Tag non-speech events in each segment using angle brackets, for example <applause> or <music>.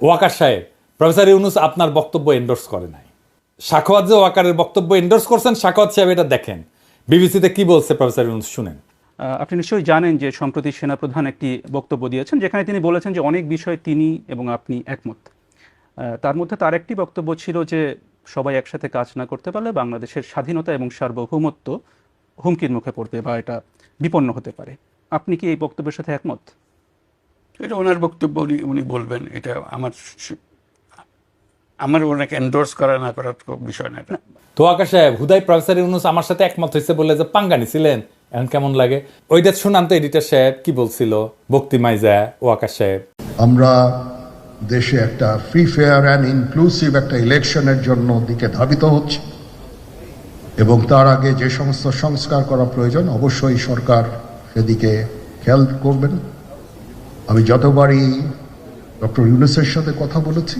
ওয়াকার সাহেব, প্রফেসর ইউনুস আপনার বক্তব্য এন্ডোর্স করে নাই। সাখাওয়াত যে ওয়াকারের বক্তব্য এন্ডোর্স করছেন, সাখাওয়াত সাহেব এটা দেখেন। বিবিসিতে কি বলছে প্রফেসর ইউনুস, শুনেন। আপনি নিশ্চয়ই জানেন যে সম্প্রতি সেনাপ্রধান একটি বক্তব্য দিয়েছেন, যেখানে তিনি বলেছেন যে অনেক বিষয়ে তিনি এবং আপনি একমত। তার মধ্যে তার একটি বক্তব্য ছিল যে সবাই একসাথে কাজ না করতে পারলে বাংলাদেশের স্বাধীনতা এবং সার্বভৌমত্ব হুমকির মুখে পড়বে বা এটা বিপন্ন হতে পারে। আপনি কি এই বক্তব্যের সাথে একমত? এটা ওনার বক্তব্য উনি উনি বলবেন। এটা আমার আমার ওনাকে এন্ডোর্স করা না করার কোনো বিষয় না এটা। তো ওয়াকার সাহেব হুদাই প্রফেসর ইউনুস আমার সাথে একমত হয়েছে বলে যে পাঙ্গা নিছিলেন এখন কেমন লাগে? ওইটা শুনান তো এডিটর সাহেব কি বলছিল? বক্তি মাইজা ওয়াকার সাহেব। আমরা দেশে একটা ফ্রি ফেয়ার অ্যান্ড ইনক্লুসিভ একটা ইলেকশনের জন্য দিকে ধাবিত হচ্ছে। এবং তার আগে যে সমস্ত সংস্কার করা প্রয়োজন অবশ্যই সরকার সেদিকে খেয়াল করবেন আমি যতবারই ডক্টর ইউনুসের সাথে কথা বলেছি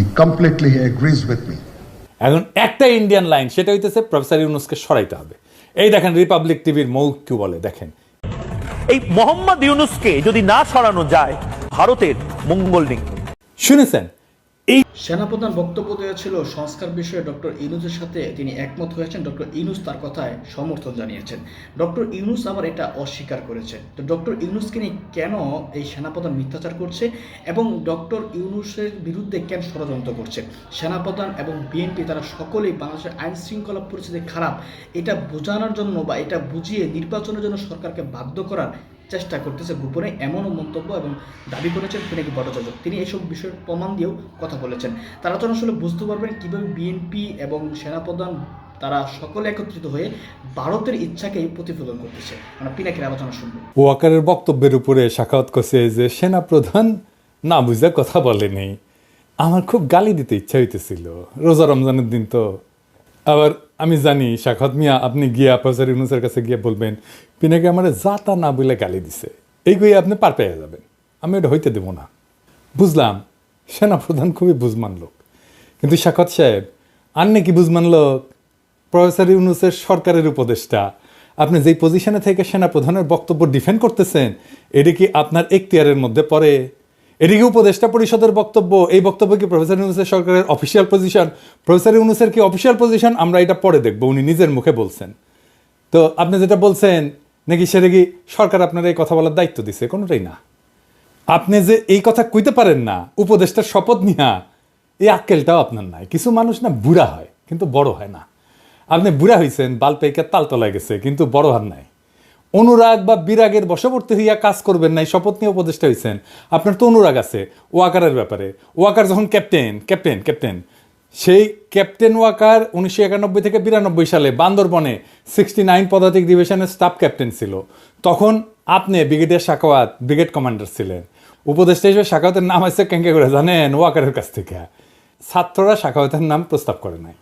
he completely agrees with me এখন একটা ইন্ডিয়ান লাইন সেটা হইতেছে প্রফেসর ইউনুসকে সরাইতে হবে। এই দেখেন রিপাবলিক টিভির মৌক কি বলে দেখেন। এই মোহাম্মদ ইউনুসকে যদি না সরানো যায় ভারতের মঙ্গল নেই শুনেছেন? এই সেনাপ্রধান বক্তব্য দিয়েছিল সংস্কার বিষয়ে ডক্টর ইউনুসের সাথে। তিনি একমত হয়েছেন, ডক্টর ইউনুস তার কথায় সমর্থন জানিয়েছেন। ডক্টর ইউনুস আবার এটা অস্বীকার করেছে তো ডক্টর ইউনুসকে নিয়ে কেন এই সেনাপ্রধান মিথ্যাচার করছে এবং ডক্টর ইউনুসের বিরুদ্ধে কেন ষড়যন্ত্র করছে? সেনাপ্রধান এবং বিএনপি তারা সকলেই বাংলাদেশের আইন শৃঙ্খলা পরিস্থিতি খারাপ। এটা বোঝানোর জন্য বা এটা বুঝিয়ে নির্বাচনের জন্য সরকারকে বাধ্য করার চেষ্টা করতেছে গোপনে এমনও মন্তব্য এবং দাবি করেছেন পিনাকি ভট্টাচার্য। তিনি এসব বিষয়ের প্রমাণ দিয়েও কথা বলেছেন। তারা তো আসলে বুঝতে পারবেন কীভাবে বিএনপি এবং সেনাপ্রধান তারা সকলে একত্রিত হয়ে ভারতের ইচ্ছাকেই প্রতিফলন করতেছে। আমরা পিনাকির আলোচনা শুনব। ওয়াকারের বক্তব্যের উপরে সাখাওয়াত করছে যে সেনা প্রধান না বুঝে কথা বলেনি। আমার খুব গালি দিতে ইচ্ছা হইতেছিল। রোজা রমজানের দিন তো আবার আমি জানি শাখাত মিয়া, আপনি গিয়া প্রফেসর ইউনুসের কাছে গিয়ে বলবেন, পিনাকে আমার যা তা না বলে গালি দিছে। এই গিয়ে আপনি পার পেয়ে যাবেন। আমি এটা হইতে দেবো না। বুঝলাম, সেনাপ্রধান খুবই বুঝমান লোক। কিন্তু শাখত সাহেব, আর নাকি বুঝমান লোক? প্রফেসর ইউনুসের সরকারের উপদেষ্টা। আপনি যেই পজিশনে থেকে সেনাপ্রধানের বক্তব্য ডিফেন্ড করতেছেন, এটি কি আপনার এখতিয়ারের মধ্যে পড়ে? এটি কি উপদেষ্টা পরিষদের বক্তব্য, এই বক্তব্য কি প্রফেসর ইউনুসের সরকারের অফিসিয়াল পজিশন প্রফেসর ইউনুসের কি অফিসিয়াল পজিশন আমরা এটা পরে দেখব, উনি নিজের মুখে বলছেন। তো আপনি যেটা বলছেন, নাকি সেটা কি সরকার আপনার এই কথা বলার দায়িত্ব দিছে? কোনোটাই না। আপনি যে এই কথা কইতে পারেন না, উপদেষ্টার শপথ নিয়া, এই আক্কেলটাও আপনার নাই। কিছু মানুষ না বুড়া হয়, কিন্তু বড় হয় না। আপনি বুড়া হয়েছেন বাল পেকে তালতলায় গেছে, কিন্তু বড় হার নাই। অনুরাগ বা বিরাগের বশবর্তী হইয়া কাজ করবেন নাই, শপথ নিয়ে উপদেষ্টা হয়েছেন আপনার তো অনুরাগ আছে, ওয়াকারের ব্যাপারে। ওয়াকার যখন ক্যাপ্টেন ক্যাপ্টেন ক্যাপ্টেন সেই ক্যাপ্টেন ওয়াকার উনিশশো একানব্বই থেকে বিরানব্বই সালে বান্দরবনে সিক্সটি নাইন পদাতিক ডিভিশনের স্টাফ ক্যাপ্টেন ছিল। তখন আপনি ব্রিগেডিয়ার শাখাওয়াত ব্রিগেড কমান্ডার ছিলেন। উপদেষ্টা হিসেবে শাখাওয়াতের নাম আছে কেঙ্কে করে জানেন? ওয়াকারের কাছ থেকে। ছাত্ররা শাখাওয়াতের নাম প্রস্তাব করে নাই।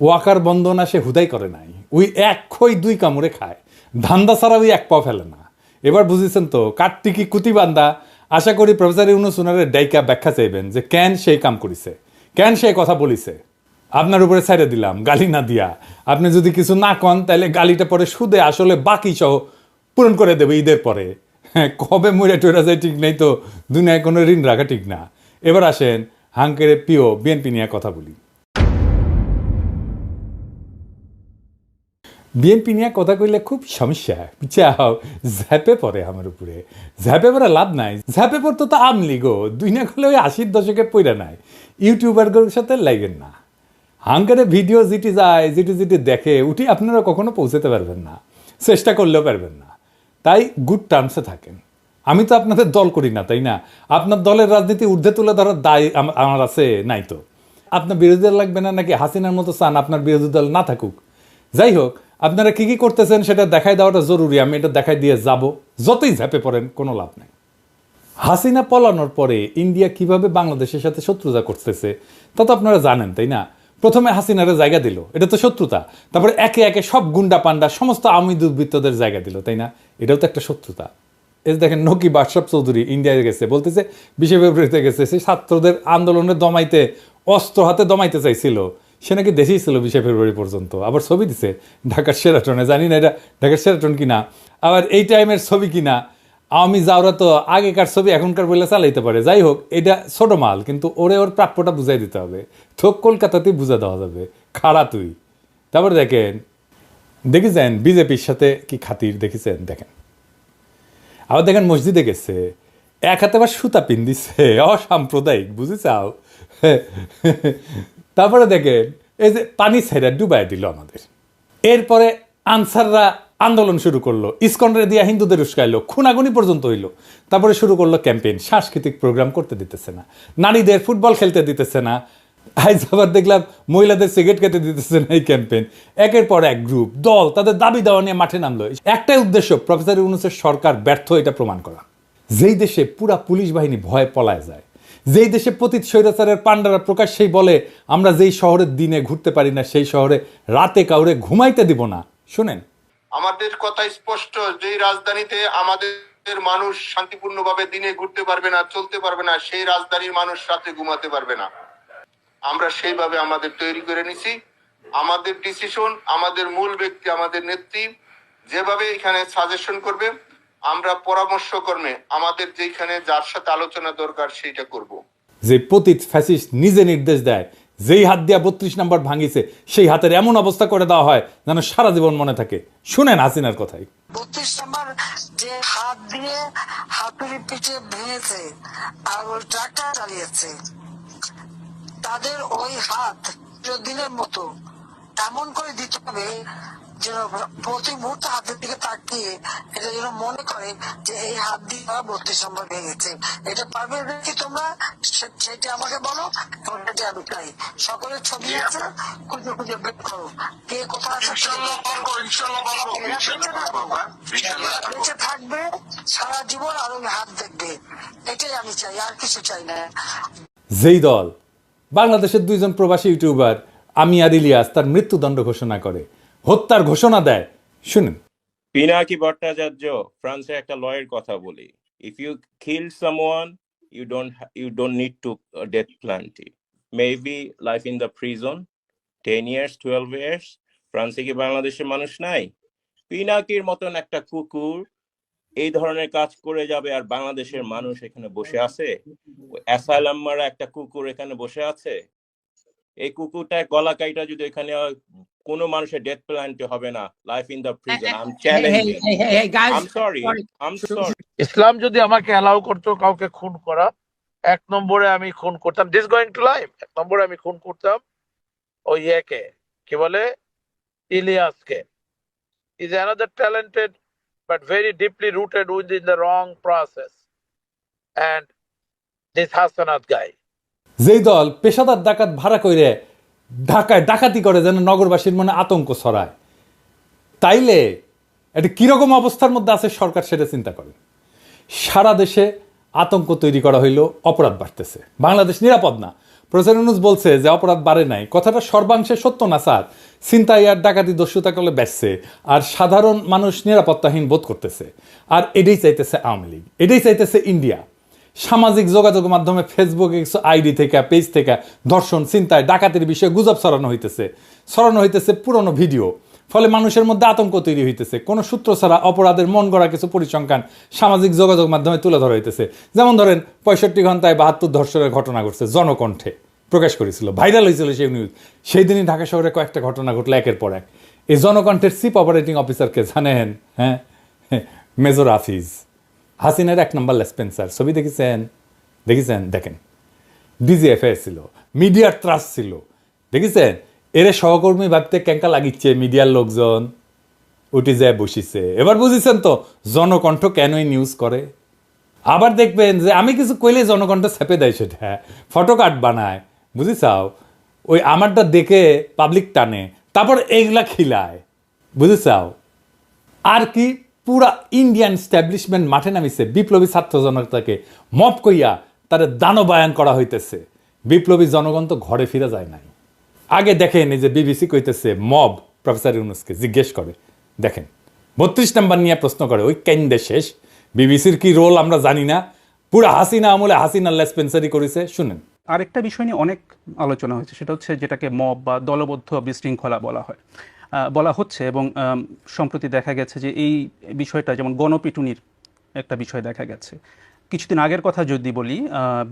ওয়াকার বন্দনা সে হুদাই করে নাই। ওই এক খই দুই কামড়ে খায়। ধান্দা ছাড়া ওই এক পা ফেলে না। এবার বুঝেছেন তো কার্তিকি কুতি বান্দা? আশা করি প্রফেসর ইউনুস উনারের ডাইকা ব্যাখ্যা চাইবেন যে কেন সেই কাম করিছে, কেন সেই কথা বলিছে। আপনার উপরে ছেড়ে দিলাম, গালি না দিয়া। আপনি যদি কিছু না কন তাহলে গালিটা পরে সুদে, আসলে বাকি সহ পূরণ করে দেবে ঈদের পরে। হ্যাঁ কবে মরে টরে যায় ঠিক নেই তো, দুনিয়ায় কোনো ঋণ রাখা ঠিক না। এবার আসেন হাঙ্কের পিও বিএনপি নিয়ে কথা বলি। বিএনপি নিয়ে কথা কইলে খুব সমস্যা। চাও ঝ্যাপে পড়ে আমার উপরে। ঝ্যাপে পড়ে লাভ নাই। ঝ্যাপে পড়তো তো আমলি গো দুই না করলে ওই আশির দশকে পইরা নাই। ইউটিউবারগুলোর সাথে লাগেন না। হাঙ্কারে ভিডিও যেটি যায়, যেটি যেটি দেখে, উঠি আপনারা কখনো পৌঁছাতে পারবেন না। চেষ্টা করলেও পারবেন না। তাই গুড টার্মসে থাকেন। আমি তো আপনাদের দল করি না, তাই না? আপনার দলের রাজনীতি ঊর্ধ্বে তুলে ধরার দায় আমার আছে, নাই তো। আপনার বিরোধী দল লাগবে না নাকি হাসিনার মতো চান আপনার বিরোধী দল না থাকুক? যাই হোক আপনারা কি কি করতেছেন সেটা দেখাই দেওয়াটা জরুরি, আমি এটা দেখাই দিয়ে যাব। যতই ঝাঁপে পড়েন, কোনো লাভ নেই। হাসিনা পলানোর পরে ইন্ডিয়া কীভাবে বাংলাদেশের সাথে শত্রুতা করতেছে, তা তো আপনারা জানেন, তাই না? প্রথমে হাসিনারে জায়গা দিল, এটা তো শত্রুতা। তারপরে একে একে সব গুন্ডা পান্ডা সমস্ত আমি দুর্বৃত্তদের জায়গা দিল, তাই না? এটাও তো একটা শত্রুতা। যে দেখেন নকি বাদশাপ চৌধুরী ইন্ডিয়ায় গেছে, বলতেছে বিশে ফেব্রুয়ারিতে গেছে সেই ছাত্রদের আন্দোলনে দমাইতে, অস্ত্র হাতে দমাইতে চাইছিল। সে নাকি দেশেই ছিল বিশে ফেব্রুয়ারি পর্যন্ত। আবার ছবি দিছে, ঢাকার সেরাটনে জানি না এটা ঢাকার সেরাটন কিনা। আবার এই টাইমের ছবি কিনা। আমি যাওরা তো আগেকার ছবি এখনকার বলে চালাইতে পারে। যাই হোক, এটা ছোট মাল, কিন্তু ওরে ওর প্রাপ্যটা বুঝাই দিতে হবে। তো কলকাতাতেই বুঝা দেওয়া যাবে। খাড়া তুই। তারপর দেখেন, দেখেছেন বিজেপির সাথে কি খাতির দেখেছেন? দেখেন। আবার দেখেন মসজিদে গেছে, এক হাতে আবার সুতা পিন দিচ্ছে অসাম্প্রদায়িক বুঝে চাও তারপরে দেখেন, এই যে পানি ছেড়ে ডুবাই দিল আমাদের। এরপরে আনসাররা আন্দোলন শুরু করল, ইসকনরে দিয়া হিন্দুদের উস্কাইলো, খুনাগুনি পর্যন্ত হইল। তারপরে শুরু করল ক্যাম্পেইন, সাংস্কৃতিক প্রোগ্রাম করতে দিতেছে না, নারীদের ফুটবল খেলতে দিতেছে না। আবার দেখলাম মহিলাদের সিগারেট খেতে দিতেছে না এই ক্যাম্পেইন। একের পর এক গ্রুপ, দল, তাদের দাবি দেওয়া নিয়ে মাঠে নামলো। একটাই উদ্দেশ্য, প্রফেসর ইউনুসের সরকার ব্যর্থ এটা প্রমাণ করা। যেই দেশে পুরা পুলিশ বাহিনী ভয়ে পলায় যায় যেই দেশে পতিত স্বৈরাচারের পাণ্ডারা প্রকাশ্যেই বলে, আমরা যেই শহরের দিনে ঘুরতে পারি না, সেই শহরে রাতে কাউরে ঘুমাইতে দিব না। শুনেন। আমাদের কথা স্পষ্ট যে রাজধানীতে আমাদের মানুষ শান্তিপূর্ণভাবে দিনে ঘুরতে পারবে না, চলতে পারবে না, সেই রাজধানীর মানুষ রাতে ঘুমাতে পারবে না। আমরা সেইভাবে আমাদের তৈরি করে নিছি। আমাদের ডিসিশন আমাদের মূল ব্যক্তি, আমাদের নেত্রী, যেভাবে এখানে সাজেশন করবে আমরা পরামর্শ কর্মে আমাদের যেখানে যার সাথে আলোচনা দরকার সেইটা করব। যে পতিত ফ্যাসিস্ট নিজে নির্দেশ দেয় যেই হাত দিয়া বত্রিশ নাম্বার ভাঙিছে সেই হাতের এমন অবস্থা করে দেওয়া হয় যেন সারা জীবন মনে থাকে। শুনেন হাসিনার কথাই। বত্রিশ নম্বর যে হাত দিয়ে হাতুড়ি পিঠে ভেঙেছে আর ওই ট্রাক্টর চালিয়েছে তাদের ওই হাত দিনের মতো এমন করে দিতে হবে যেন প্রতি মুহূর্তে হাতের দিকে তাকিয়ে এটা যেন মনে করে যে এই হাত দিয়ে তারা বত্রিশ নম্বর ভেঙেছে এটা পারবে কি তোমরা? সেটা আমাকে বলো সেটা আমি চাই। সকলের ছবি আছে খুঁজে খুঁজে বের করো। কে কোথায় আছে। বেঁচে থাকবে সারা জীবন আর ওই হাত দেখবে। এটাই আমি চাই আর কিছু চাই না। যেই দল বাংলাদেশের দুইজন প্রবাসী ইউটিউবার আমি আর ইলিয়াস তার মৃত্যুদণ্ড ঘোষণা করে। হত্যার ঘোষণা দেয়। শুনেন। পিনাকি ভট্টাচার্য ফ্রান্সে একটা লয়ের কথা বলি। If you kill someone you don't you don't need to death penalty maybe life in the prison ten years twelve years ফ্রান্সে কি বাংলাদেশের মানুষ নাই? পিনাকির মতন একটা কুকুর এই ধরনের কাজ করে যাবে আর বাংলাদেশের মানুষ এখানে বসে আছে? অ্যাসাইলাম মারা একটা কুকুর এখানে বসে আছে? এই কুকুরটা গলা কাইটা যদি এখানে কোনো মানুষের ডেথ প্ল্যান্টি হবে না। Life in the prison I am challenging I am sorry I am sorry ইসলাম যদি আমাকে অ্যালাউ করতো কাউকে খুন করা এক নম্বরে আমি খুন করতাম। দিস গোয়িং টু লাইফ এক নম্বরে আমি খুন করতাম ওই ইয়েকে কি বলে? ইলিয়াসকে। Is another talented but very deeply rooted with in the wrong process and this Hasnat guy যেই দল পেশাদার ডাকাত ভাড়া করে ঢাকায় ডাকাতি করে যেন নগরবাসীর মনে আতঙ্ক ছড়ায়। তাইলে এটা কীরকম অবস্থার মধ্যে আছে সরকার সেটা চিন্তা করেন। সারা দেশে আতঙ্ক তৈরি করা হইল, অপরাধ বাড়তেছে। বাংলাদেশ নিরাপদ না। ইউনুস বলছে যে অপরাধ বাড়ে নাই। কথাটা সর্বাংশে সত্য না, স্যার। চিন্তাই আর ডাকাতি দস্যুতা করলে বেচছে আর সাধারণ মানুষ নিরাপত্তাহীন বোধ করতেছে। আর এটাই চাইতেছে আওয়ামী লীগ। এটাই চাইতেছে ইন্ডিয়া। সামাজিক যোগাযোগের মাধ্যমে ফেসবুকে কিছু আইডি থেকে পেজ থেকে ধর্ষণ চিন্তায় ডাকাতির বিষয়ে গুজব ছড়ানো হইতেছে। ছড়ানো হইতেছে পুরনো ভিডিও। ফলে মানুষের মধ্যে আতঙ্ক তৈরি হইতেছে। কোনো সূত্র ছাড়া অপরাধের মন গড়া কিছু পরিসংখ্যান সামাজিক যোগাযোগ মাধ্যমে তুলে ধরা হইতেছে। যেমন ধরেন, পঁয়ষট্টি ঘন্টায় বাহাত্তর ধর্ষণের ঘটনা ঘটছে জনকণ্ঠে। প্রকাশ করেছিল, ভাইরাল হয়েছিল সেই নিউজ সেই দিনই ঢাকা শহরে কয়েকটা ঘটনা ঘটলো একের পর এক। এই জনকণ্ঠের চিফ অপারেটিং অফিসারকে জানেন? হ্যাঁ? <laughs> মেজর আফিজ। হাসিনার এক নম্বর লেসপেন্সার ছবি দেখেছেন? দেখেছেন? দেখেন। ডিজিএফএ ছিল। মিডিয়ার ত্রাস ছিল। দেখেছেন? এরে সহকর্মী ভাবতে ক্যাঙ্কা লাগিচ্ছে মিডিয়ার লোকজন। উঠে যায় বসিছে। এবার বুঝেছেন তো, জনকণ্ঠ কেনই নিউজ করে? আবার দেখবেন যে আমি কিছু কইলে জনকণ্ঠ চেপে দেয় সেটা। ফটো কার্ড বানায়। বুঝিছাও? ওই আমারটা দেখে পাবলিক টানে। তারপর এইগুলা খিলায়। বুঝেছাও? আর কি পুরা ইন্ডিয়ান স্ট্যাবলিশমেন্ট মাঠে নামিছে। বিপ্লবী ছাত্র জনতাকে মপ কইয়া তার দানবায়ন করা হইতেছে। বিপ্লবী জনগণ তো ঘরে ফিরে যায় নাই। আগে দেখেন যে বিবিসি কইতেছে, মব প্রফেসর ইউনুসকে জিজ্ঞেস করে। দেখেন, বত্রিশ নাম্বার নিয়ে প্রশ্ন করে, ওই কেন্দ্রে শেষ? বিবিসির কি রোল আমরা জানি না? পুরা হাসিনা আমলে হাসিনা লেসপেন্সারি করেছে। শুনেন। আরেকটা বিষয় নিয়ে অনেক আলোচনা হয়েছে, সেটা হচ্ছে যেটাকে মব বা দলবদ্ধ বিশৃঙ্খলা বলা হয়। বলা হচ্ছে এবং সম্প্রতি দেখা গেছে যে এই বিষয়টা যেমন গণপিটুনির একটা বিষয় দেখা গেছে। কিছুদিন আগের কথা যদি বলি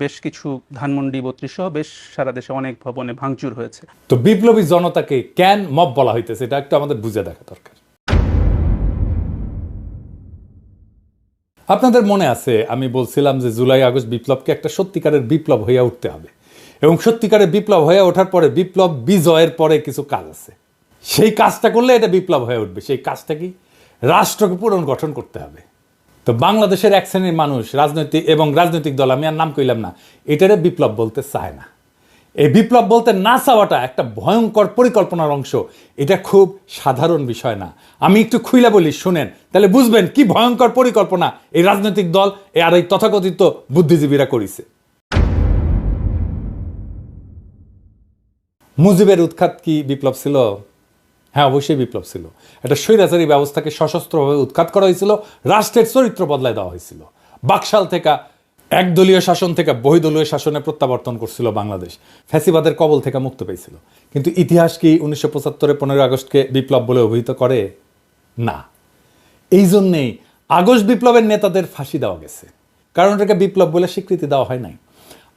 বেশ কিছু ধানমন্ডি বত্রিশ বেশ সারা দেশে অনেক ভবনে ভাঙচুর হয়েছে। তো বিপ্লবী জনতাকে ক্যান মব বলা হইতেছে, এটা একটু আমাদের বুঝে দেখা দরকার। আপনাদের মনে আছে, আমি বলছিলাম যে জুলাই, আগস্ট বিপ্লবকে একটা সত্যিকারের বিপ্লব হইয়া উঠতে হবে। এবং সত্যিকারের বিপ্লব হয়ে ওঠার পরে বিপ্লব বিজয়ের পরে কিছু কাজ আছে। সেই কাজটা করলে এটা বিপ্লব হয়ে উঠবে। সেই কাজটা কি? রাষ্ট্রকে পুনর্গঠন করতে হবে। তো বাংলাদেশের এক শ্রেণির মানুষ, রাজনৈতিক এবং রাজনৈতিক দল, আমি আর নাম কইলাম না, এটারে বিপ্লব বলতে চায় না। এই বিপ্লব বলতে না চাওয়াটা একটা ভয়ঙ্কর পরিকল্পনার অংশ। এটা খুব সাধারণ বিষয় না। আমি একটু খুইলা বলি, শুনেন। তাহলে বুঝবেন কি ভয়ঙ্কর পরিকল্পনা এই রাজনৈতিক দল আর এই তথাকথিত বুদ্ধিজীবীরা করিছে। মুজিবের উৎখাত কি বিপ্লব ছিল? হ্যাঁ অবশ্যই বিপ্লব ছিল। একটা স্বৈরাচারী ব্যবস্থাকে সশস্ত্রভাবে উৎখাত করা হয়েছিল, রাষ্ট্রের চরিত্র বদলায় দেওয়া হয়েছিল। বাকশাল থেকে একদলীয় শাসন থেকে বহিদলীয় শাসনে প্রত্যাবর্তন করছিল বাংলাদেশ। ফ্যাসিবাদের কবল থেকে মুক্ত পেয়েছিল। কিন্তু ইতিহাস কি উনিশশো পঁচাত্তরে পনেরো আগস্টকে বিপ্লব বলে অভিহিত করে? না। এই জন্যেই আগস্ট বিপ্লবের নেতাদের ফাঁসি দেওয়া গেছে। কারণ এটাকে বিপ্লব বলে স্বীকৃতি দেওয়া হয় নাই।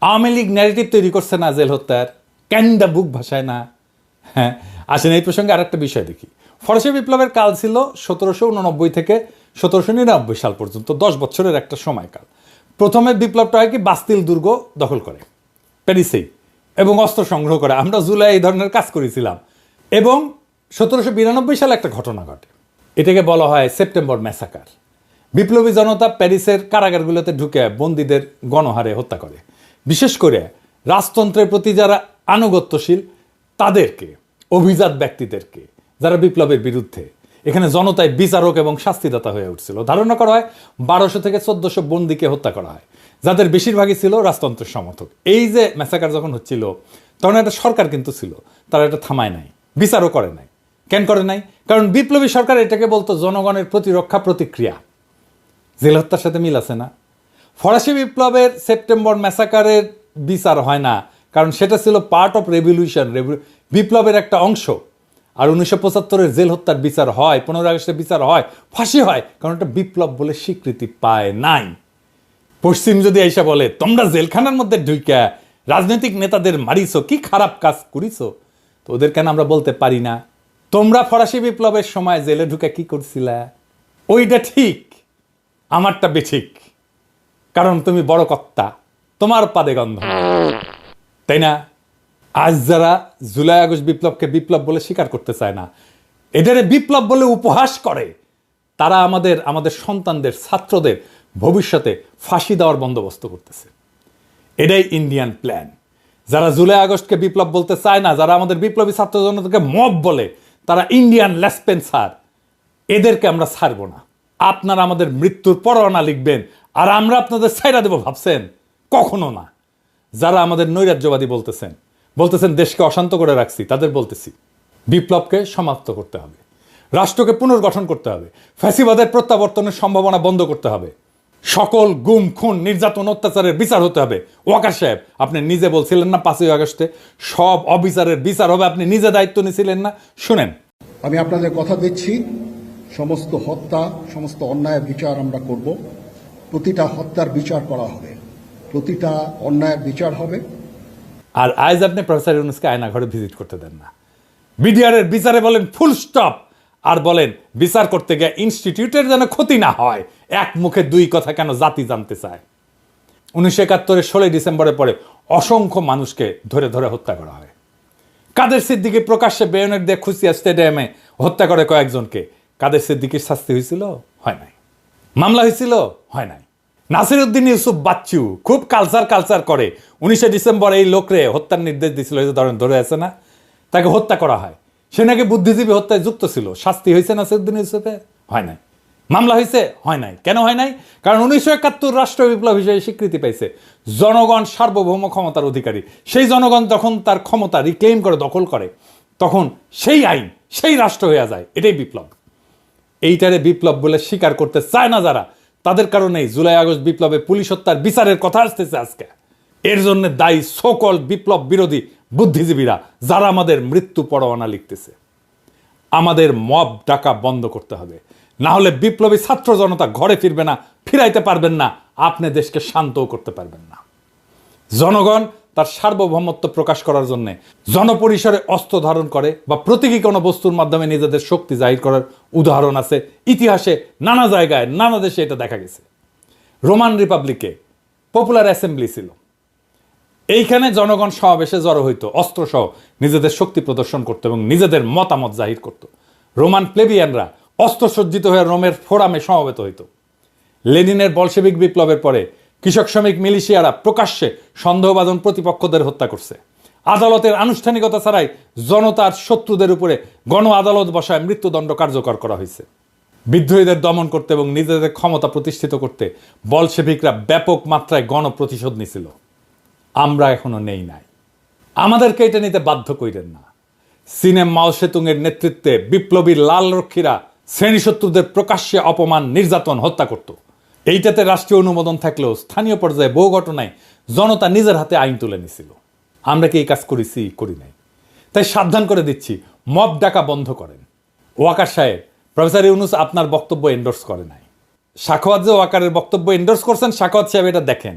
আওয়ামী লীগ ন্যারেটিভ তৈরি করছে না জেল হত্যার। ক্যান্ডা বুক ভাষায় না? হ্যাঁ আসেন এই প্রসঙ্গে আরেকটা বিষয় দেখি। ফরাসি বিপ্লবের কাল ছিল সতেরোশো উননব্বই থেকে সতেরোশো নিরানব্বই সাল পর্যন্ত, দশ বছরের একটা সময়কাল। প্রথমে বিপ্লবটা হয় কি, বাস্তিল দুর্গ দখল করে, প্যারিসেই, এবং অস্ত্র সংগ্রহ করে। আমরা জুলাই এই ধরনের কাজ করেছিলাম। এবং সতেরোশো বিরানব্বই সালে একটা ঘটনা ঘটে। এটাকে বলা হয় সেপ্টেম্বর ম্যাসাকার। বিপ্লবী জনতা প্যারিসের কারাগারগুলোতে ঢুকে বন্দীদের গণহারে হত্যা করে। বিশেষ করে রাজতন্ত্রের প্রতি যারা আনুগত্যশীল তাদেরকে, অভিজাত ব্যক্তিদেরকে, যারা বিপ্লবের বিরুদ্ধে। এখানে জনতায় বিচারক এবং শাস্তিদাতা হয়ে উঠছিল। ধারণা করা হয় বারোশো থেকে চোদ্দশো বন্দিকে হত্যা করা হয়, যাদের বেশিরভাগই ছিল রাজতন্ত্রের সমর্থক। এই যে ম্যাসাকার যখন হচ্ছিল, তখন একটা সরকার কিন্তু ছিল, তারা এটা থামায় নাই, বিচারও করে নাই। কেন করে নাই? কারণ বিপ্লবী সরকার এটাকে বলতো জনগণের প্রতিরক্ষা প্রতিক্রিয়া। জেল হত্যার সাথে মিল আছে না। ফরাসি বিপ্লবের সেপ্টেম্বর ম্যাসাকারের বিচার হয় না কারণ সেটা ছিল পার্ট অফ রেভলিউশন বিপ্লবের একটা অংশ। আর উনিশশো পঁচাত্তরের জেল হত্যার বিচার হয়, পনেরো আগস্টের বিচার হয়, ফাঁসি হয়, কারণ এটা বিপ্লব বলে স্বীকৃতি পায় নাই। পশ্চিম যদি এসে বলে, তোমরা জেলখানার মধ্যে ঢুইকা রাজনৈতিক নেতাদের মারিছো, কি খারাপ কাজ করিছো? তো ওদের কেন আমরা বলতে পারি না? তোমরা ফরাসি বিপ্লবের সময় জেলে ঢুকে কি করছিলা? ওইটা ঠিক, আমারটা বেঠিক, কারণ তুমি বড় কর্তা, তোমার পাদে গন্ধ। তাই না? আজ যারা জুলাই আগস্ট বিপ্লবকে বিপ্লব বলে স্বীকার করতে চায় না এটারে বিপ্লব বলে উপহাস করে। তারা আমাদের আমাদের সন্তানদের, ছাত্রদের ভবিষ্যতে ফাঁসি দেওয়ার বন্দোবস্ত করতেছে। এটাই ইন্ডিয়ান প্ল্যান যারা জুলাই আগস্টকে বিপ্লব বলতে চায় না, যারা আমাদের বিপ্লবী ছাত্র জনতাকে মব বলে, তারা ইন্ডিয়ান লেসপেন্সার এদেরকে আমরা ছাড়বো না। আপনারা আমাদের মৃত্যুর পরোয়ানা লিখবেন, আর আমরা আপনাদের ছাইরা দেবো, ভাবছেন? কখনো না। যারা আমাদের নৈরাজ্যবাদী বলতেছেন বলতেছেন দেশকে অশান্ত করে রাখছি, তাদের বলতেছি, বিপ্লবকে সমাপ্ত করতে হবে, রাষ্ট্রকে পুনর্গঠন করতে হবে, ফ্যাসিবাদের প্রত্যাবর্তনের সম্ভাবনা বন্ধ করতে হবে, সকল গুম, খুন, নির্যাতন, অত্যাচারের বিচার হতে হবে। ওয়াকার সাহেব, আপনি নিজে বলছিলেন না পাঁচই আগস্টে, সব অবিচারের বিচার হবে, আপনি নিজে দায়িত্ব নিয়েছিলেন না। শুনেন। আমি আপনাদের কথা দিচ্ছি, সমস্ত হত্যা, সমস্ত অন্যায়ের বিচার আমরা করব, প্রতিটা হত্যার বিচার করা হবে। প্রতিটা অন্যায়ের বিচার হবে। আর আজ আপনি প্রফেসর ইউনুসকে আয়না ঘরে ভিজিট করতে দেন না। বিডিআরের বিচারে বলেন, ফুল স্টপ! আর বলেন, বিচার করতে গিয়ে ইনস্টিটিউটের যেন ক্ষতি না হয়, এক মুখে দুই কথা কেন জাতি জানতে চায়? উনিশশো একাত্তরের ষোলোই ডিসেম্বরের পরে অসংখ্য মানুষকে ধরে ধরে হত্যা করা হয়। কাদের সিদ্দিকি প্রকাশ্যে বেয়নের দিয়ে খুশিয়া স্টেডিয়ামে হত্যা করে কয়েকজনকে, কাদের সিদ্দিকির শাস্তি হয়েছিল? হয় নাই। মামলা হয়েছিল? হয় নাই। নাসির উদ্দিন ইউসুফ বাচ্চু খুব কালচার কালচার করে। উনিশে ডিসেম্বর এই লোকরে হত্যার নির্দেশ এই যে ধরেন, ধরে আছে না? তাকে হত্যা করা হয়। সে নাকি বুদ্ধিজীবী হত্যায় যুক্ত ছিল। শাস্তি হয়েছে নাসিরুদ্দিন ইউসুফে হয় নাই। মামলা হয়েছে? হয় নাই। কেন হয় নাই? কারণ উনিশশো একাত্তর রাষ্ট্র বিপ্লব হিসেবে স্বীকৃতি পাইছে জনগণ সার্বভৌম ক্ষমতার অধিকারী। সেই জনগণ যখন তার ক্ষমতা রিক্লেম করে, দখল করে, তখন সেই আইন, সেই রাষ্ট্র হয়ে যায়। এটাই বিপ্লব। এইটারে বিপ্লব বলে স্বীকার করতে চায় না যারা। তাদের কারণেই জুলাই আগস্ট বিপ্লবে পুলিশ হত্যার বিচারের কথা আসতেছে আজকে। এর জন্য দায়ী সকল বিপ্লব বিরোধী বুদ্ধিজীবীরা, যারা আমাদের মৃত্যু পরোয়ানা লিখতেছে। আমাদের মব ডাকা বন্ধ করতে হবে। না হলে বিপ্লবী ছাত্র জনতা ঘরে ফিরবে না, ফিরাইতে পারবেন না, আপনি দেশকে শান্তও করতে পারবেন না। জনগণ তার সার্বভৌমত্ব প্রকাশ করার জন্য জনপরিসরে অস্ত্র ধারণ করে বা প্রতীকী কোনো বস্তুর মাধ্যমে নিজেদের শক্তি জাহির করার উদাহরণ আছে। ইতিহাসে নানা জায়গায়, নানা দেশে এটা দেখা গেছে। রোমান রিপাবলিকে পপুলার অ্যাসেম্বলি ছিল। এইখানে জনগণ সমাবেশে জড়ো হইতো, অস্ত্রসহ নিজেদের শক্তি প্রদর্শন করতো এবং নিজেদের মতামত জাহির করত। রোমান প্লেবিয়ানরা অস্ত্রসজ্জিত হয়ে রোমের ফোরামে সমবেত হইত। লেনিনের বলশেবিক বিপ্লবের পরে কৃষক শ্রমিক মিলিশিয়ারা প্রকাশ্যে সন্দেহবাদন প্রতিপক্ষদের হত্যা করছে। আদালতের আনুষ্ঠানিকতা ছাড়াই জনতার শত্রুদের উপরে গণ আদালত বসায় মৃত্যুদণ্ড কার্যকর করা হয়েছে। বিদ্রোহীদের দমন করতে এবং নিজেদের ক্ষমতা প্রতিষ্ঠিত করতে বলশেবিকরা ব্যাপক মাত্রায় গণপ্রতিশোধ নিছিল। আমরা এখনও নেই নাই। আমাদেরকে এটা নিতে বাধ্য কইরেন না। সিনেম মাও সেতুংয়ের নেতৃত্বে বিপ্লবী লাল রক্ষীরা শ্রেণীশত্রুদের প্রকাশ্যে অপমান, নির্যাতন, হত্যা করত। এইটাতে রাষ্ট্রীয় অনুমোদন থাকলেও স্থানীয় পর্যায়ে বহু ঘটনায় জনতা নিজের হাতে আইন তুলে নিছিল। আমরা কি এই কাজ করেছি? করি নাই। তাই সাবধান করে দিচ্ছি, মব ডাকা বন্ধ করেন। ওয়াকার সাহেব, প্রফেসর ইউনুস আপনার বক্তব্য এন্ডোর্স করে নাই। সাখাওয়াত যে ওয়াকারের বক্তব্য এন্ডোর্স করছেন, সাখাওয়াত সাহেব এটা দেখেন।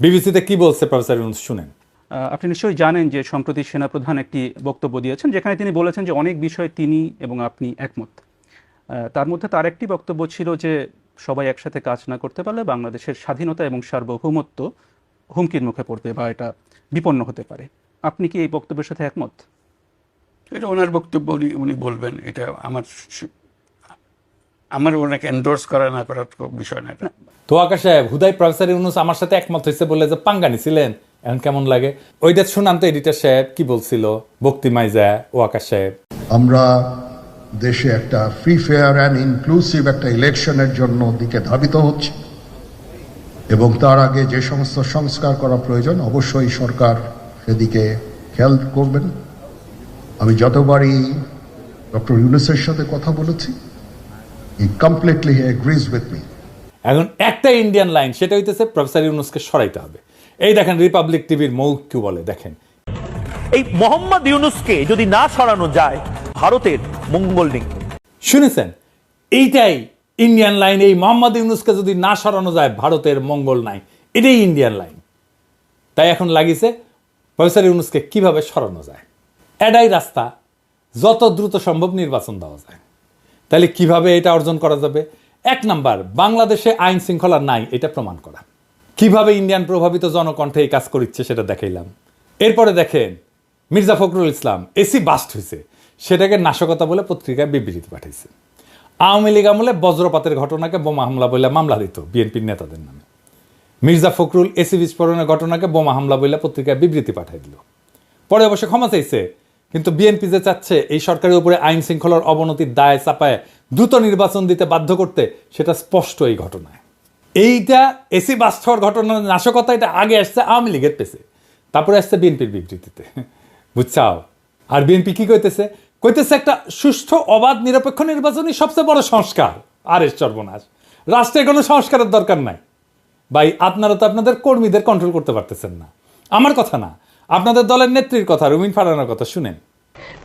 বিবিসিতে কি বলছে প্রফেসর ইউনুস? শুনেন। আপনি নিশ্চয়ই জানেন যে সম্প্রতি সেনাপ্রধান একটি বক্তব্য দিয়েছেন, যেখানে তিনি বলেছেন যে অনেক বিষয়ে তিনি এবং আপনি একমত। তার মধ্যে তার একটি বক্তব্য ছিল যে সবাই একসাথে কাজ না করতে পারলে বাংলাদেশের স্বাধীনতা এবং সার্বভৌমত্ব হুমকির মুখে পড়বে বা এটা বিপন্ন হতে পারে। আপনি কি এই বক্তব্যের সাথে একমত? এটা ওনার বক্তব্য উনি উনি বলবেন। এটা আমার আমার ওনাকে এন্ডোর্স করা না করার বিষয় না এটা। তো আকাশ সাহেব হুদাই প্রফেসর ইউনুস আমার সাথে একমত হয়েছে বলে যে পাঙ্গানি ছিলেন এখন কেমন লাগে? ওইটা শুনান তো এডিটর সাহেব কি বলছিল? ভক্তি মাইজা ও আকাশ সাহেব। আমরা দেশে একটা ফ্রি ফেয়ার অ্যান্ড ইনক্লুসিভ একটা ইলেকশনের জন্য দিকে ধাবিত হচ্ছে। এবং তার আগে যে সমস্ত সংস্কার করা প্রয়োজন অবশ্যই সরকার সেদিকে খেয়াল করবেন আমি যতবারই ডক্টর ইউনুসের সাথে কথা বলেছি he completely agrees with me এখন একটা ইন্ডিয়ান লাইন সেটা হইতেছে প্রফেসর ইউনুসকে সরাইতে হবে। এই দেখেন রিপাবলিক টিভির মৌক কি বলে দেখেন। এই মোহাম্মদ ইউনুসকে যদি না সরানো যায় ভারতের মঙ্গল নেই শুনেছেন? এইটাই ইন্ডিয়ান লাইন এই মোহাম্মদ ইউনুসকে যদি না সরানো যায়, ভারতের মঙ্গল নাই। এটাই ইন্ডিয়ান লাইন তাই এখন লাগিছে প্রফেসর ইউনুসকে কীভাবে সরানো যায়? এটাই রাস্তা। যত দ্রুত সম্ভব নির্বাচন দেওয়া যায়। তাহলে কীভাবে এটা অর্জন করা যাবে? এক নাম্বার, বাংলাদেশে আইন শৃঙ্খলা নাই, এটা প্রমাণ করা। কীভাবে ইন্ডিয়ান প্রভাবিত জনকণ্ঠে এই কাজ করিচ্ছে সেটা দেখাইলাম। এরপরে দেখেন, মির্জা ফখরুল ইসলাম, এসি বাস্ট হয়েছে সেটাকে নাশকতা বলে পত্রিকায় বিবৃতি পাঠাইছে। আওয়ামী লীগ আমলে বজ্রপাতের ঘটনাকে বোমা হামলা বলে মামলা দিত বিএনপির নেতাদের নামে। মির্জা ফখরুল এসি বিস্ফোরণের ঘটনাকে বোমা হামলা বলে পত্রিকায় বিবৃতি পাঠাই দিল। পরে অবশ্য ক্ষমা চাইছে, কিন্তু বিএনপি যে চাচ্ছে, এই সরকারের উপরে আইন শৃঙ্খলার অবনতির দায় চাপায় দ্রুত নির্বাচন দিতে বাধ্য করতে, সেটা স্পষ্ট এই ঘটনায়। এইটা এসি বাস হওয়ার ঘটনার নাশকতা, এটা আগে আসছে আওয়ামী লীগের পেছে। তারপরে আসছে বিএনপির বিবৃতিতে। বুঝছাও? আর বিএনপি কি কইতেছে? কইতেছে একটা সুষ্ঠু, অবাধ, নিরপেক্ষ নির্বাচনই সবচেয়ে বড় সংস্কার। আর সর্বনাশ। রাষ্ট্রে কোনো সংস্কারের দরকার নাই। ভাই, আপনারা তো আপনাদের কর্মীদের কন্ট্রোল করতে পারতেছেন না। আমার কথা না। আপনাদের দলের নেত্রীর কথা, রুমিন ফারানোর কথা, শুনেন।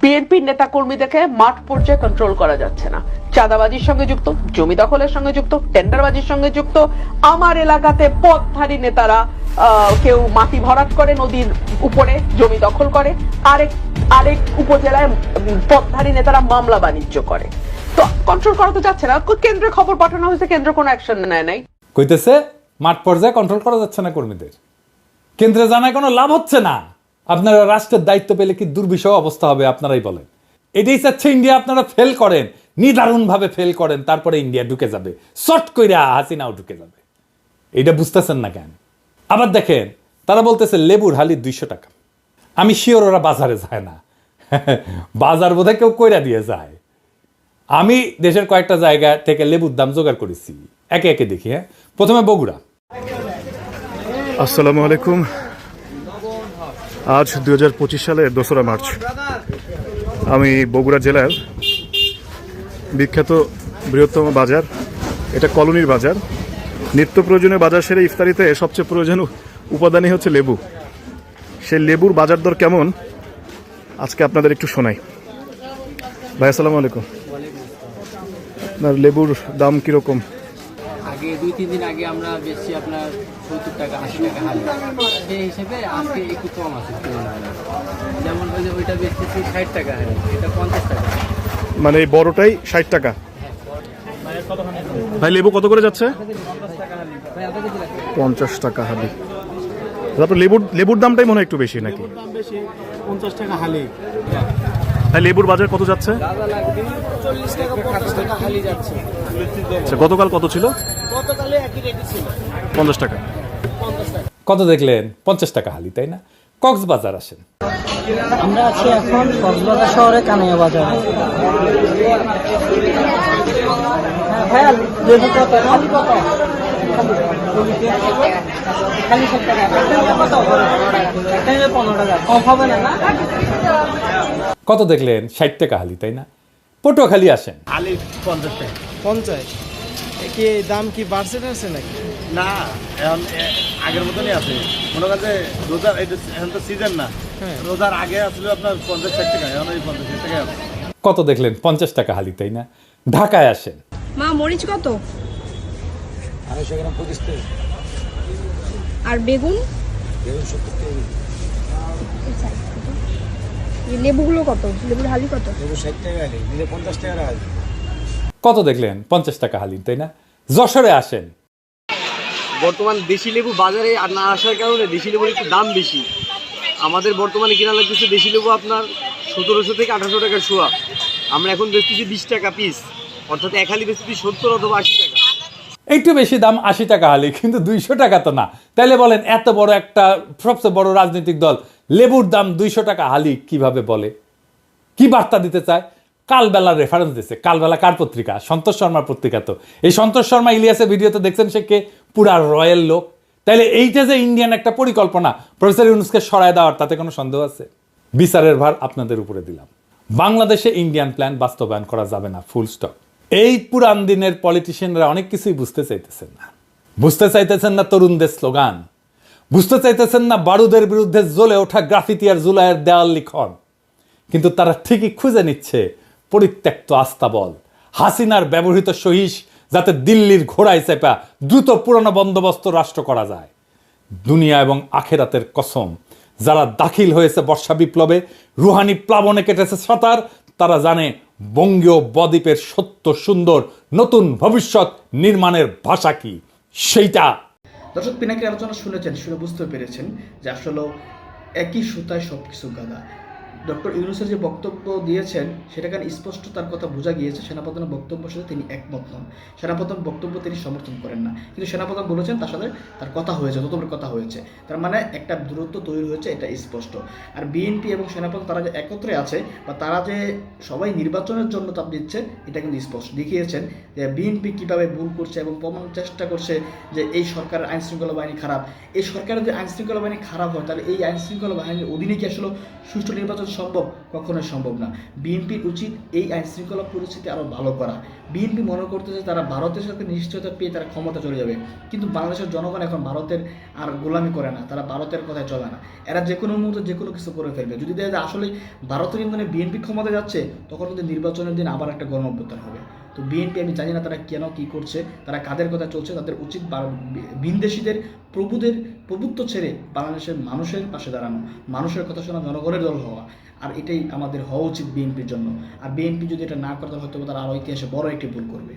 বিএনপির নেতা কর্মীদেরকে মাঠ পর্যায়ে কন্ট্রোল করা যাচ্ছে না। চাঁদাবাজির সঙ্গে যুক্ত, জমি দখলের সঙ্গে যুক্ত, টেন্ডারবাজির সঙ্গে যুক্ত, আমার এলাকাতে পথধারী নেতারা কেউ মাটি ভরাট করে, নদীর উপরে জমি দখল করে, আরেক আরেক উপজেলায় পথধারী নেতারা মামলা বাণিজ্য করে। তো কন্ট্রোল করা তো যাচ্ছে না। কেন্দ্রে খবর পাঠানো হয়েছে, কেন্দ্র কোনো অ্যাকশন নেয় নাই। কইতেছে, মাঠ পর্যায়ে কন্ট্রোল করা যাচ্ছে না কর্মীদের। কেন্দ্রে জানায় কোনো লাভ হচ্ছে না। আপনারা রাষ্ট্রের দায়িত্ব পেলে কি দুর্বিষহ অবস্থা হবে, আপনারাই বলেন। এটাই চাচ্ছে ইন্ডিয়া, আপনারা ফেল করেন। নিদারুণভাবে ফেল করেন, তারপরে ইন্ডিয়া ঢুকে যাবে। শর্ট কইরা হাসিনাও ঢুকে যাবে। এটা বুঝতেছেন না কেন? আবার দেখেন, তারা বলতেছে লেবুর হালি দুইশো টাকা। আমি শিওর ওরা বাজারে যায় না। <laughs> বাজার বোধহয় কেউ কইরা দিয়ে যায়। আমি দেশের কয়েকটা জায়গা থেকে লেবুর দাম জোগাড় করেছি। একে একে দেখি হ্যাঁ। প্রথমে বগুড়া। আসসালামু আলাইকুম। আজ দুই হাজার পঁচিশ সালের দোসরা মার্চ। আমি বগুড়া জেলার বিখ্যাত বৃহত্তম বাজার, এটা কলোনির বাজার। নিত্য প্রয়োজনীয় বাজার সেরে ইফতারিতে সবচেয়ে প্রয়োজনীয় উপাদানই হচ্ছে লেবু। সেই লেবুর বাজার দর কেমন? আজকে আপনাদের একটু শোনাই। ভাই, আসসালামু আলাইকুম। আপনার লেবুর দাম কীরকম? আগে দুই তিন দিন আগে আমরা বেশি আপনার সত্তর টাকা আশি টাকা হালি। সেই হিসেবে আজকে একটু কম আছে যেমন ওই যে ওইটা বেচতেছি ষাট টাকা হালি এটা পঞ্চাশ টাকা। মানে এই বড়টাই ষাট টাকা। ভাই লেবু কত করে যাচ্ছে? পঞ্চাশ টাকা হালি। তারপর লেবুর লেবুর দামটাই মনে হয় একটু বেশি নাকি? পঞ্চাশ টাকা হালি। ভাই লেবুর বাজার কত যাচ্ছে। আচ্ছা গতকাল কত ছিল? গতকালে একই রেটে ছিল। পঞ্চাশ টাকা। পঞ্চাশ টাকা। কত দেখলেন? পঞ্চাশ টাকা হালি তাই না? কক্সবাজার আসেন। আমরা আছি এখন কক্সবাজার শহরে কানাইয়া বাজারে। লেবু কত। কত? কত? দেখলেন? ষাট টাকা হালি তাই না? পটুয়াখালী আসেন। পঞ্চাশ টাকা। পঞ্চাশ। কি দাম কি বাড়ছে টাড়ছে নাকি? না এখন আগের মতনই আছে। মনে করেন যে রোজার এটা এখন তো সিজন না রোজার আগে আসলে আপনার পঞ্চাশ ষাট টাকা এখন ওই পঞ্চাশ ষাট টাকা আছে। কত দেখলেন? পঞ্চাশ টাকা হালি তাই না? ঢাকায় আসেন। মা মরিচ কত? আড়াইশো গ্রাম পঁচিশ টাকা আর বেগুন? বেগুন সত্তর টাকা এই লেবুগুলো কত? লেবুর হালি কত? বেগুন ষাট টাকা আলি নিলে পঞ্চাশ টাকা আলি কত দেখলেন? পঞ্চাশ টাকা হালি তাই না? যশোরে আসেন। বর্তমান দেশি লেবু বাজারে আর না আসার কারণে দেশি লেবুর একটু দাম বেশি। আমাদের বর্তমানে কিনা লাগতেছে দেশি লেবু আপনার সতেরোশো থেকে আঠারোশো টাকার শোয়া আমরা এখন বেচতেছি বিশ টাকা পিস অর্থাৎ এক হালি বেচতেছি সত্তর অথবা আশি টাকা। একটু বেশি দাম আশি টাকা হালি কিন্তু দুইশো টাকা তো না। তাইলে বলেন এত বড় একটা সবচেয়ে বড় রাজনৈতিক দল লেবুর দাম দুইশো টাকা হালি কীভাবে বলে? কি বার্তা দিতে চায়? কালবেলার রেফারেন্স দিচ্ছে কালবেলা কার পত্রিকা? সন্তোষ শর্মার পত্রিকা তো। এই সন্তোষ শর্মা ইলিয়াসের ভিডিওতে দেখছেন সে কে? পুরা রয়্যাল লোক। তাইলে এইটা যে ইন্ডিয়ান একটা পরিকল্পনা, প্রফেসর ইউনুসকে সরায় দেওয়ার তাতে কোনো সন্দেহ আছে? বিচারের ভার আপনাদের উপরে দিলাম। বাংলাদেশে ইন্ডিয়ান প্ল্যান বাস্তবায়ন করা যাবে না ফুল স্টপ এই পুরান দিনের পলিটিশিয়ানরা অনেক কিছুই বুঝতে চাইতেছেন না। বুঝতে চাইতেছেন না তরুণদের স্লোগান। বুঝতে চাইতেছেন না বারুদের বিরুদ্ধে জ্বলে ওঠা গ্রাফিতি আর জুলাইয়ের দেওয়াল লিখন। কিন্তু তারা ঠিকই খুঁজে নিচ্ছে পরিত্যক্ত আস্তাবল হাসিনার ব্যবহৃত সহিস যাতে দিল্লির ঘোড়ায় চেপা দ্রুত পুরনো বন্দোবস্ত রাষ্ট্র করা যায়। দুনিয়া এবং আখেরাতের কসম, যারা দাখিল হয়েছে বর্ষা বিপ্লবে, রুহানি প্লাবনে কেটেছে সাঁতার, তারা জানে বঙ্গীয় বদ্বীপের সত্য সুন্দর নতুন ভবিষ্যৎ নির্মাণের ভাষা কি। সেইটা। দর্শক, পিনাকির আলোচনা শুনেছেন, শুনে বুঝতে পেরেছেন যে আসলে একই সুতায় সব কিছু গাদা। ডক্টর ইউনুসের যে বক্তব্য দিয়েছেন সেটাকে স্পষ্ট তার কথা বোঝা গিয়েছে। সেনাপ্রধানের বক্তব্যের সাথে তিনি একমত নন। সেনাপ্রধান বক্তব্য তিনি সমর্থন করেন না। কিন্তু সেনাপ্রধান বলেছেন তার সাথে তার কথা হয়েছে ততবার কথা হয়েছে। তার মানে একটা দূরত্ব তৈরি হয়েছে, এটা স্পষ্ট। আর বিএনপি এবং সেনাপ্রধান তারা যে একত্রে আছে বা তারা যে সবাই নির্বাচনের জন্য তাপ দিচ্ছে, এটা কিন্তু স্পষ্ট। দেখিয়েছেন যে বিএনপি কীভাবে ভুল করছে এবং প্রমাণ চেষ্টা করছে যে এই সরকারের আইনশৃঙ্খলা বাহিনী খারাপ। এই সরকারের যদি আইন শৃঙ্খলা বাহিনী খারাপ হয়, তাহলে এই আইনশৃঙ্খলা বাহিনীর অধীনে কি আসলে সুষ্ঠু নির্বাচন সম্ভব, কখনোই সম্ভব না। বিএনপির উচিত এই আইন শৃঙ্খলা পরিস্থিতি আরও ভালো করা। বিএনপি মনে করতেছে তারা ভারতের সাথে নিশ্চয়তা পেয়ে তারা ক্ষমতা চলে যাবে। কিন্তু বাংলাদেশের জনগণ এখন ভারতের আর গোলামি করে না, তারা ভারতের কথায় চলে না। এরা যে কোনো মুহূর্তে যে কোনো কিছু করে ফেলবে। যদি দেখা যায় আসলে ভারতের ইন্ধনে বিএনপি ক্ষমতা যাচ্ছে, তখন কিন্তু নির্বাচনের দিন আবার একটা গণ অভ্যুত্থান হবে। তো বিএনপি আমি জানি না তারা কেন কি করছে, তারা কাদের কথা চলছে, তাদের উচিত ভিনদেশিদের প্রভুদের, প্রভুত্ব ছেড়ে বাংলাদেশের মানুষের পাশে দাঁড়ানো, মানুষের কথা শোনা, জনগণের দল হওয়া। আর এটাই আমাদের হওয়া উচিত বিএনপির জন্য। আর বিএনপি যদি এটা না করে, তাহলে হয়তো তারা আরও ইতিহাসে বড় একটি ভুল করবে।